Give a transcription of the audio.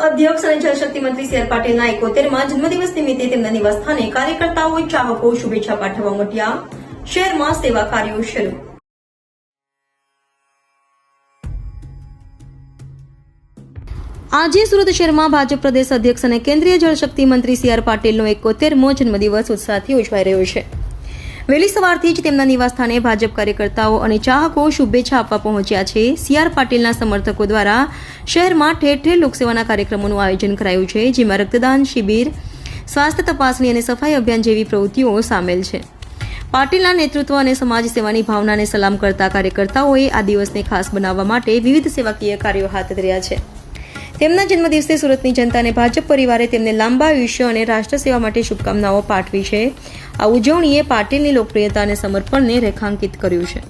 મંત્રી C R પાટીલના એકોતેરમાં જન્મદિવસ નિમિત્તે તેમના નિવાસસ્થાને કાર્યકર્તાઓ ચાહકો શુભેચ્છા પાઠવવા ઉમટ્યા શહેરમાં સેવા કાર્યો શરૂ. આજે સુરત શહેરમાં ભાજપ પ્રદેશ અધ્યક્ષ અને કેન્દ્રીય જળશક્તિ મંત્રી સી આર પાટીલનો એકોતેરમો જન્મદિવસ ઉત્સાહથી ઉજવાઈ રહ્યો છે. વહેલી સવારથી જ તેમના નિવાસસ્થાને ભાજપ કાર્યકર્તાઓ અને ચાહકો શુભેચ્છા આપવા પહોંચ્યા છે. સી આર પાટીલના સમર્થકો દ્વારા શહેરમાં ઠેર ઠેર લોકસેવાના કાર્યક્રમોનું આયોજન કરાયું છે, જેમાં રક્તદાન શિબિર, સ્વાસ્થ્ય તપાસણી અને સફાઈ અભિયાન જેવી પ્રવૃત્તિઓ સામેલ છે. પાટીલના નેતૃત્વ અને સમાજ સેવાની ભાવનાને સલામ કરતા કાર્યકર્તાઓએ આ દિવસને ખાસ બનાવવા માટે વિવિધ સેવાકીય કાર્યો હાથ ધર્યા છે. તેમના જન્મદિવસે સુરતની જનતાને ભાજપ પરિવારે તેમને લાંબા આયુષ્ય અને રાષ્ટ્ર સેવા માટે શુભકામનાઓ પાઠવી છે. આ ઉજવણીએ પાટીલની લોકપ્રિયતા અને સમર્પણને રેખાંકિત કર્યું છે.